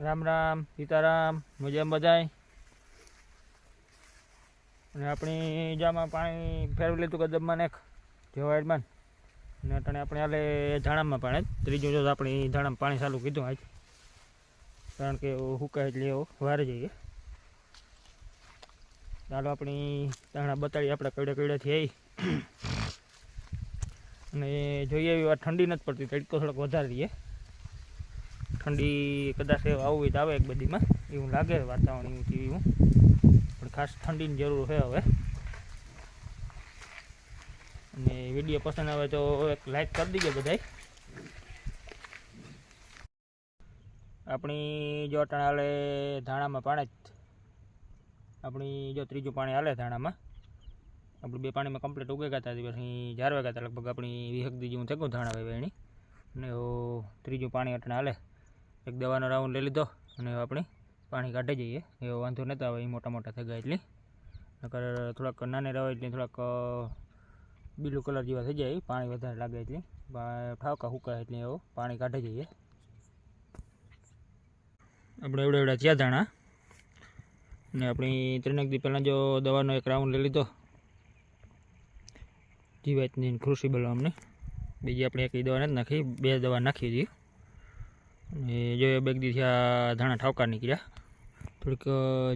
રામ રામ, સીતારામ મજા બધાય? અને આપણી જામાં પાણી ફેરવી લીધું કદમમાં નેખ જેવાડમાં અને અટાણે આપણે હાલે ધાણામાં પાણી. ત્રીજું જો આપણી ધાણામાં પાણી ચાલુ કીધું આજ. કારણ કે હુકાય એટલે એવો વાર જઈએ. ચાલો આપણી ધાણા બતાડી આપણે કઈડે કઈડેથી આવી અને જોઈએ એવી વાત ઠંડી નથી પડતી, તડકો થોડોક વધારે રહીએ. ઠંડી કદાચ આવું હોય તો આવે એક બધીમાં એવું લાગે વાતાવરણ, એવું ટીવીમાં પણ ખાસ ઠંડીની જરૂર છે હવે. અને વીડિયો પસંદ આવે તો એક લાઈક કરી દીજો બધાય. આપણી જો અટાણ હાલે ધાણામાં પાણી જ. આપણી જો ત્રીજું પાણી હાલે ધાણામાં. આપણે બે પાણીમાં કમ્પ્લીટ ઉગે ગયા હતા પછી ચાર વાગ્યા હતા. લગભગ આપણી વિહક દીજી હું જેવું થયું ધાણા ભાઈ એની અને ત્રીજું પાણી અટણે હાલે. એક દવાનો રાઉન્ડ લઈ લીધો અને આપણે પાણી કાઢી જઈએ. એવો વાંધો નહોતો આવે, એ મોટા મોટા થઈ ગયા એટલે. નકર થોડાક નાની રહે એટલે થોડાક બીલું કલર જેવા થઈ જાય, પાણી વધારે લાગે એટલે. ઠાવકા હુકાય એટલે એવો, પાણી કાઢી જઈએ. આપણે એવડા એવડા થયા ધાણા. ને આપણી ત્રણેક દી પહેલાં જો દવાનો એક રાઉન્ડ લઈ લીધો. જીવાતની ક્રુસિબલ અમને. બીજી આપણે એક દવા નથી નાખી, બે દવા નાખી હતી અને જો એ બેગ દી આ ધાણા ઠાવકા નીકળ્યા. થોડીક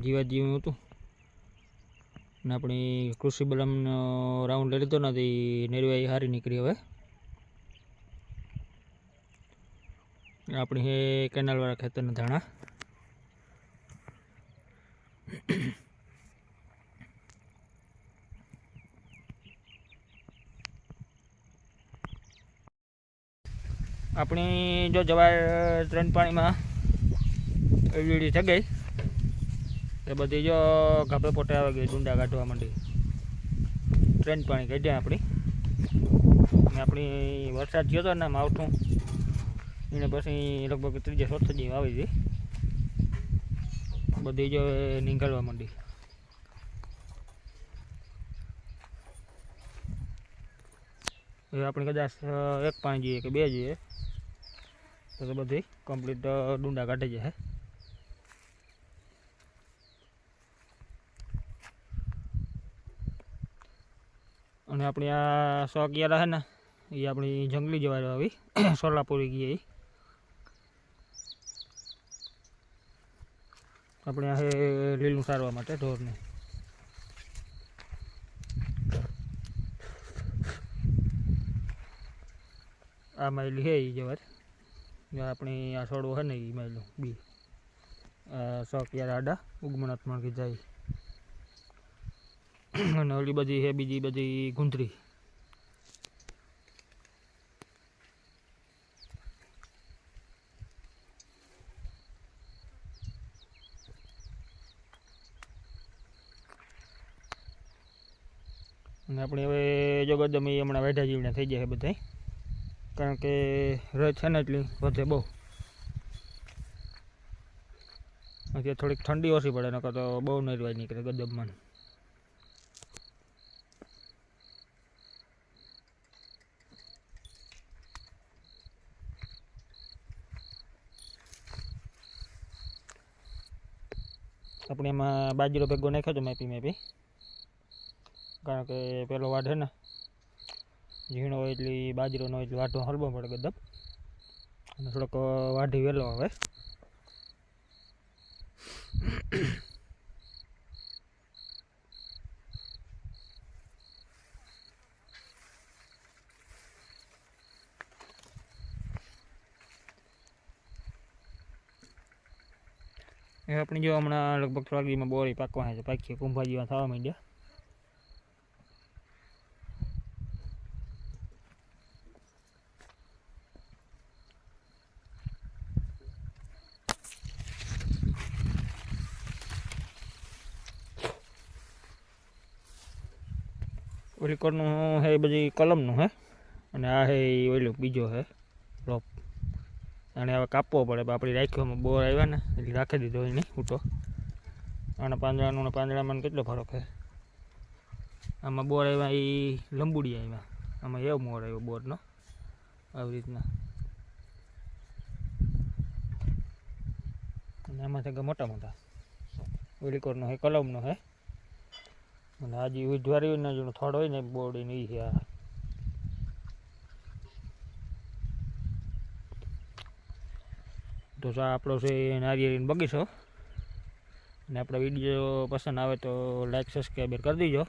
જીવાત જીવ્યું હતું. ને આપણી કૃષિ બલમનો રાઉન્ડ લઈ લીધો નથી નેરવાઈ હારી નીકળી હવે. આપણી હે કેનાલવાળા ખેતરના ધાણા. આપણી જો જવાર ત્રણ પાણીમાં એવડી થઈ ગઈ. એ બધી જો ગાભે પોટે આવી ગઈ ડુંડા કાઢવા માંડી. ત્રણ પાણી કાઢ્યા આપણી. અને આપણી વરસાદ થયો હતો ને માવઠું, એને પછી લગભગ ત્રીજે ચોથે દી આવી હતી. બધી જો નીકળવા માંડી. હવે આપણે કદાચ એક પાણી જોઈએ કે બે જોઈએ તો બધી કમ્પ્લીટ ડુંડા કાઢી જાય અને આપણી આ સો અગિયાર છે ને, એ આપણી જંગલી જવાર આવી, સોલાપુરી ગઈ આપણે આ લીલું સારવા માટે ઢોરને. આ માયલી છે એ જવાર. આપણી આ છોડવો છે ને એ માયલું, બી. સો અગિયાર આડા ઉગમણાત્મક જાય. અને ઓલી બધી છે, બીજી બધી ગુંદરી. અને આપણે હવે જો હમણાં વેઢા જીવના થઈ જાય બધા કારણ કે રજ છે ને એટલી વધે બહુ. અત્યારે થોડીક ઠંડી ઓછી પડે, નકર તો બહુ નરવાઈ નીકળે ગદબમાં આપણે એમાં બાજરો ભેગો નાખ્યો હતો મેપી મેપી. કારણ કે પેલો વાઢ ને. ઝીણો હોય એટલી હોય એટલે વાઢો હલવો પડે બધા. અને થોડોક વાઢી વહેલો આવે એ આપણી જો હમણાં લગભગ થોડાક દીમાં બોરી પાકવાના છે. પાકી કુંભાજીમાં થવા માંડ્યા. ઓલી કોરનું હે એ બધી કલમનું હે. અને આ હે ઓલું બીજો હે રોપ અને હવે કાપવો પડે આપણી રાખ્યોમાં બોર આવ્યા ને, એટલે રાખી દીધો એને ઉટો અને પાંદડાનું ને પાંદડામાં કેટલો ફરક હે? આમાં બોર આવ્યા એ લંબુડી આવ્યા. આમાં એવો મોર આવ્યો બોરનો, આવી રીતના. અને આમાં છે મોટા મોટા. ઓલીકોરનો હે, કલમનો હે. અને આજે વિધવારી ને થોડ હોય ને બોડી ને ઈ છે આ. તો સા આપણો છે નારિયેળીનો બગીચો. અને આપણો વીડિયો પસંદ આવે તો લાઈક સબસ્ક્રાઈબર કરી દીજો.